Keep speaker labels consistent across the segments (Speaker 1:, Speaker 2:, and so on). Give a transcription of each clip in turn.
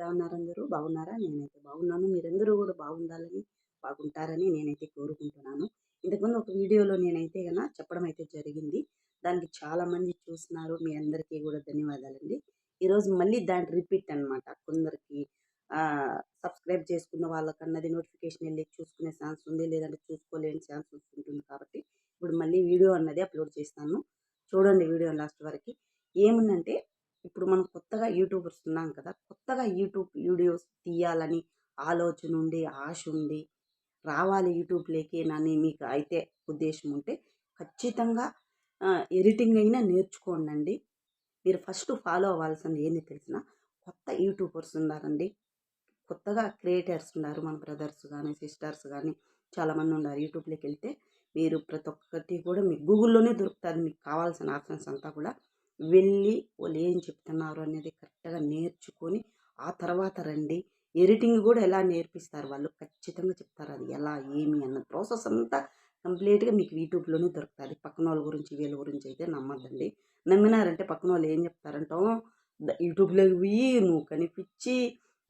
Speaker 1: ఎలా ఉన్నారు అందరూ? బాగున్నారా? నేనైతే బాగున్నాను. మీరందరూ కూడా బాగుండాలని బాగుంటారని నేనైతే కోరుకుంటున్నాను. ఇంతకుముందు ఒక వీడియోలో నేనైతే కన్నా చెప్పడం అయితే జరిగింది. దానికి చాలామంది చూస్తున్నారు మీ అందరికీ కూడా ధన్యవాదాలండి. ఈరోజు మళ్ళీ దాని రిపీట్ అనమాట కొందరికి సబ్స్క్రైబ్ చేసుకున్న వాళ్ళకన్నది నోటిఫికేషన్ వెళ్ళి చూసుకునే ఛాన్స్ ఉంది. లేదంటే చూసుకోలేని ఛాన్స్ ఉంటుంది కాబట్టి ఇప్పుడు మళ్ళీ వీడియో అన్నది అప్లోడ్ చేస్తాను. చూడండి వీడియో లాస్ట్ వరకు. ఏముందంటే ఇప్పుడు మనం కొత్తగా యూట్యూబర్స్ ఉన్నాం కదా కొత్తగా యూట్యూబ్ వీడియోస్ తీయాలని ఆలోచన ఉండి ఆశ ఉండి రావాలి యూట్యూబ్లోకి నన్ను మీకు అయితే ఉద్దేశం ఉంటే ఖచ్చితంగా ఎడిటింగ్ అయినా నేర్చుకోండి మీరు ఫస్ట్ ఫాలో అవ్వాల్సింది ఏంది తెలిసిన? కొత్త యూట్యూబర్స్ ఉన్నారండి. కొత్తగా క్రియేటర్స్ ఉన్నారు మన బ్రదర్స్ కానీ సిస్టర్స్ కానీ చాలామంది ఉన్నారు యూట్యూబ్లోకి వెళ్తే. మీరు ప్రతి ఒక్కటి కూడా మీకు గూగుల్లోనే దొరుకుతుంది మీకు కావాల్సిన ఆప్షన్స్ అంతా కూడా. వెళ్ళి వాళ్ళు ఏం చెప్తున్నారు అనేది కరెక్ట్గా నేర్చుకొని ఆ తర్వాత రండి. ఎడిటింగ్ కూడా ఎలా నేర్పిస్తారు వాళ్ళు ఖచ్చితంగా చెప్తారు అది ఎలా ఏమి అన్న ప్రాసెస్ అంతా కంప్లీట్గా మీకు యూట్యూబ్లోనే దొరుకుతుంది పక్కన వాళ్ళ గురించి వీళ్ళ గురించి అయితే నమ్మద్దండి. నమ్మినారంటే పక్కన వాళ్ళు ఏం చెప్తారంటో యూట్యూబ్లోకి పోయి నువ్వు కనిపించి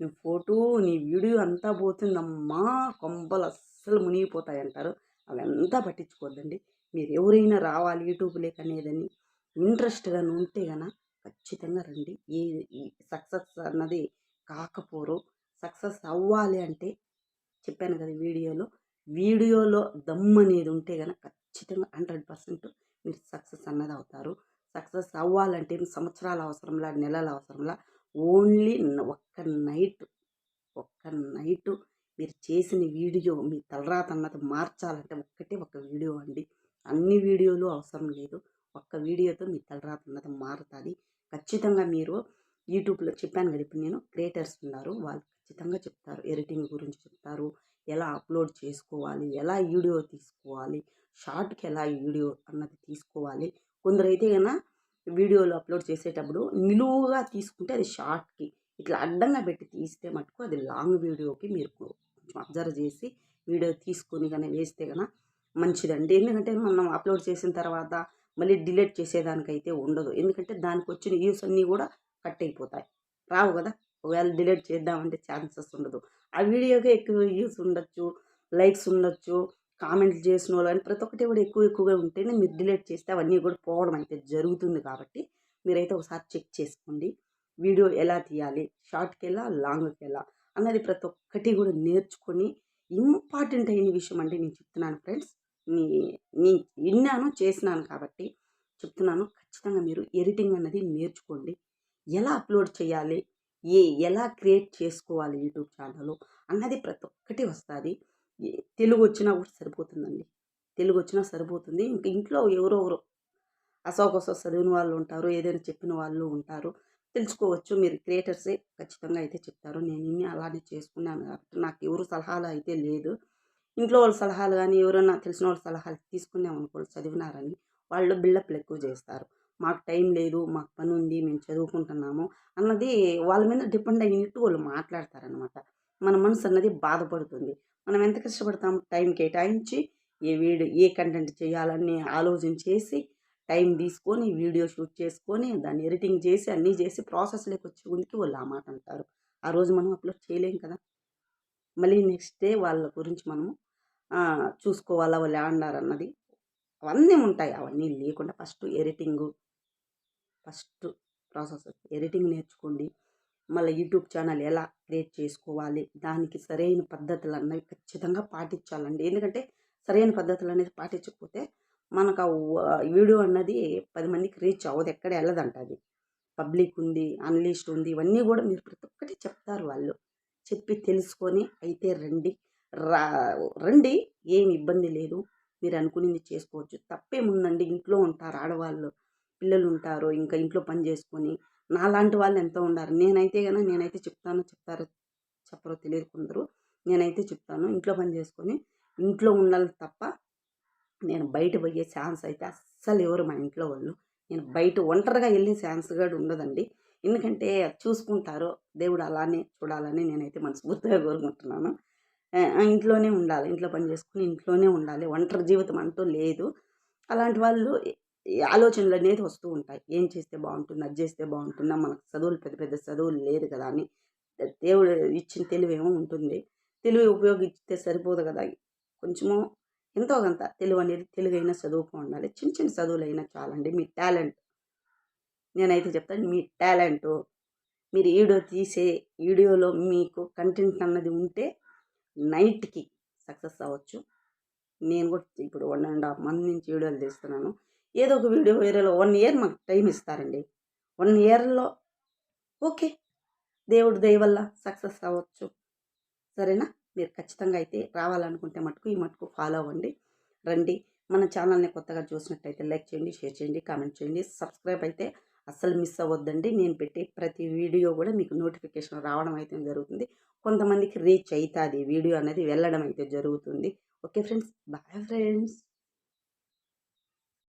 Speaker 1: నీ ఫోటో నీ వీడియో అంతా పోతుందమ్మా కొంపలు అస్సలు మునిగిపోతాయి అంటారు అవంతా పట్టించుకోవద్దండి మీరు ఎవరైనా రావాలి యూట్యూబ్లోకి అనేదని ఇంట్రెస్ట్గా ఉంటే గన ఖచ్చితంగా రండి. ఏ సక్సెస్ అన్నది కాకపోరు సక్సెస్ అవ్వాలి అంటే చెప్పాను కదా వీడియోలో వీడియోలో దమ్ అనేది ఉంటే కనుక ఖచ్చితంగా హండ్రెడ్ పర్సెంట్ మీరు సక్సెస్ అన్నది అవుతారు. సక్సెస్ అవ్వాలంటే సంవత్సరాల అవసరంలా నెలల అవసరంలా ఓన్లీ ఒక్క నైట్ ఒక్క నైట్ మీరు చేసిన వీడియో మీ తలరాత అన్నది మార్చాలంటే ఒక్కటే ఒక వీడియో అండి. అన్ని వీడియోలు అవసరం లేదు. ఒక్క వీడియోతో మీ తలరాత ఉన్నది మారుతుంది. ఖచ్చితంగా మీరు యూట్యూబ్లో చెప్పాను కదా ఇప్పుడు నేను క్రియేటర్స్ ఉన్నారు వాళ్ళు ఖచ్చితంగా చెప్తారు. ఎడిటింగ్ గురించి చెప్తారు. ఎలా అప్లోడ్ చేసుకోవాలి? ఎలా వీడియో తీసుకోవాలి? షార్ట్కి ఎలా వీడియో అన్నది తీసుకోవాలి. కొందరైతే కన్నా వీడియోలు అప్లోడ్ చేసేటప్పుడు నిలువుగా తీసుకుంటే అది షార్ట్కి ఇట్లా అడ్డంగా పెట్టి తీస్తే మటుకు అది లాంగ్ వీడియోకి మీరు కొంచెం అబ్జర్వ్ చేసి వీడియో తీసుకొని కానీ వేస్తే కన్నా మంచిదండి. ఎందుకంటే మనం అప్లోడ్ చేసిన తర్వాత మళ్ళీ డిలీట్ చేసేదానికైతే ఉండదు. ఎందుకంటే దానికి వచ్చిన వ్యూస్ అన్నీ కూడా కట్ అయిపోతాయి రావు కదా? ఒకవేళ డిలీట్ చేద్దామంటే ఛాన్సెస్ ఉండదు. ఆ వీడియోకి ఎక్కువ వ్యూస్ ఉండొచ్చు లైక్స్ ఉండొచ్చు కామెంట్లు చేసిన వాళ్ళు అని ప్రతి ఒక్కటి కూడా ఎక్కువ ఎక్కువగా ఉంటేనే మీరు డిలీట్ చేస్తే అవన్నీ కూడా పోవడం అయితే జరుగుతుంది కాబట్టి మీరైతే ఒకసారి చెక్ చేసుకోండి. వీడియో ఎలా తీయాలి? షార్ట్కి ఎలా లాంగ్కి ఎలా అన్నది ప్రతి ఒక్కటి కూడా నేర్చుకొని ఇంపార్టెంట్ అయిన విషయం అంటే నేను చెప్తున్నాను ఫ్రెండ్స్. నీ నీ విన్నాను చేసినాను కాబట్టి చెప్తున్నాను. ఖచ్చితంగా మీరు ఎడిటింగ్ అన్నది నేర్చుకోండి. ఎలా అప్లోడ్ చేయాలి? ఏ ఎలా క్రియేట్ చేసుకోవాలి యూట్యూబ్ ఛానల్ అన్నది ప్రతి ఒక్కటి వస్తుంది. తెలుగు వచ్చినా కూడా సరిపోతుందండి. తెలుగు వచ్చినా సరిపోతుంది. ఇంక ఇంట్లో ఎవరో ఎవరో అసోకొసో చదివిన వాళ్ళు ఉంటారు ఏదైనా చెప్పిన వాళ్ళు ఉంటారు. తెలుసుకోవచ్చు. మీరు క్రియేటర్సే ఖచ్చితంగా అయితే చెప్తారు. నేను ఇన్ని అలానే చేసుకున్నాను కాబట్టి నాకు ఎవరు సలహాలు అయితే లేదు. ఇంట్లో వాళ్ళ సలహాలు కానీ ఎవరైనా తెలిసిన వాళ్ళ సలహాలు తీసుకున్నాం అనుకో చదివినారని వాళ్ళు బిల్డప్లు ఎక్కువ చేస్తారు. మాకు టైం లేదు మాకు పని ఉంది మేము చదువుకుంటున్నాము అన్నది వాళ్ళ మీద డిపెండ్ అయినట్టు వాళ్ళు మాట్లాడతారనమాట మన మనసు అన్నది బాధపడుతుంది. మనం ఎంత కష్టపడతాం? టైం కేటాయించి ఏ వీడియో ఏ కంటెంట్ చేయాలని ఆలోచన చేసి టైం తీసుకొని వీడియో షూట్ చేసుకొని దాన్ని ఎడిటింగ్ చేసి అన్నీ చేసి ప్రాసెస్లోకి వచ్చి ఉనికి వాళ్ళు ఆ మాట అంటారు. ఆ రోజు మనం అప్లోడ్ చేయలేం కదా? మళ్ళీ నెక్స్ట్ డే వాళ్ళ గురించి మనము చూసుకోవాలా వాళ్ళు ఏమన్నారు అన్నది అవన్నీ ఉంటాయి. అవన్నీ లేకుండా first editing first process. Editing నేర్చుకోండి. మళ్ళీ యూట్యూబ్ ఛానల్ ఎలా క్రియేట్ చేసుకోవాలి? దానికి సరైన పద్ధతులు అన్నవి ఖచ్చితంగా పాటించాలండి. ఎందుకంటే సరైన పద్ధతులు అనేది పాటించకపోతే మనకు ఆ వీడియో అన్నది పది మందికి రీచ్ అవ్వదు. ఎక్కడ వెళ్ళదంట అది. పబ్లిక్ ఉంది అన్లిస్ట్ ఉంది. ఇవన్నీ కూడా మీరు ప్రతి ఒక్కటి చెప్తారు వాళ్ళు. చెప్పి తెలుసుకొని అయితే రండి. రా రండి. ఏమి ఇబ్బంది లేదు. మీరు అనుకునింది చేసుకోవచ్చు. తప్పేముందండి? ఇంట్లో ఉంటారు ఆడవాళ్ళు. పిల్లలు ఉంటారు ఇంకా ఇంట్లో పని చేసుకొని నాలాంటి వాళ్ళు ఎంతో ఉండారు? నేనైతే కనుక నేనైతే చెప్తాను చెప్తారో చెప్పరో తెలియదు కొందరు. నేనైతే చెప్తాను. ఇంట్లో పని చేసుకొని ఇంట్లో ఉండాలి తప్ప నేను బయట పోయే ఛాన్స్ అయితే అస్సలు ఎవరు మా ఇంట్లో వాళ్ళు. నేను బయట ఒంటరిగా వెళ్ళే ఛాన్స్ కూడా ఉండదండి. ఎందుకంటే చూసుకుంటారు దేవుడు అలానే చూడాలని నేనైతే మనస్ఫూర్తిగా కోరుకుంటున్నాను. ఇంట్లోనే ఉండాలి. ఇంట్లో పని చేసుకుని ఇంట్లోనే ఉండాలి. ఒంటరి జీవితం అంటూ లేదు. అలాంటి వాళ్ళు ఆలోచనలు అనేది వస్తూ ఉంటాయి. ఏం చేస్తే బాగుంటుంది? అది చేస్తే బాగుంటుందా? మనకు చదువులు పెద్ద పెద్ద చదువులు లేదు కదా అని. దేవుడు ఇచ్చిన తెలివేమో ఉంటుంది. తెలివి ఉపయోగిస్తే సరిపోదు కదా. కొంచెము ఎంతో కొంత తెలుగు అనేది తెలుగైనా చదువుకో ఉండాలి చిన్న చిన్న చదువులైనా చాలండి. మీ టాలెంట్ నేనైతే చెప్తాను మీ టాలెంట్ మీరు వీడియో తీసే వీడియోలో మీకు కంటెంట్ అన్నది ఉంటే నైట్కి సక్సెస్ అవ్వచ్చు. నేను కూడా ఇప్పుడు వన్ అండ్ హాఫ్ మంత్ నుంచి వీడియోలు తీస్తున్నాను. ఏదో ఒక వీడియో వేరేలో వన్ ఇయర్ మాకు టైం ఇస్తారండి. వన్ ఇయర్లో ఓకే దేవుడు దయ వల్ల సక్సెస్ అవ్వచ్చు. సరేనా? మీరు ఖచ్చితంగా అయితే రావాలనుకుంటే మటుకు ఈ మటుకు ఫాలో అవ్వండి. రండి మన ఛానల్ని కొత్తగా చూసినట్టయితే లైక్ చేయండి షేర్ చేయండి కామెంట్ చేయండి. సబ్స్క్రైబ్ అయితే అస్సలు మిస్ అవ్వద్దండి. నేను పెట్టే ప్రతి వీడియో కూడా మీకు నోటిఫికేషన్ రావడం అయితే జరుగుతుంది. కొంతమందికి రీచ్ అవుతుంది వీడియో అనేది వెళ్ళడం అయితే జరుగుతుంది. Okay friends. Bye friends.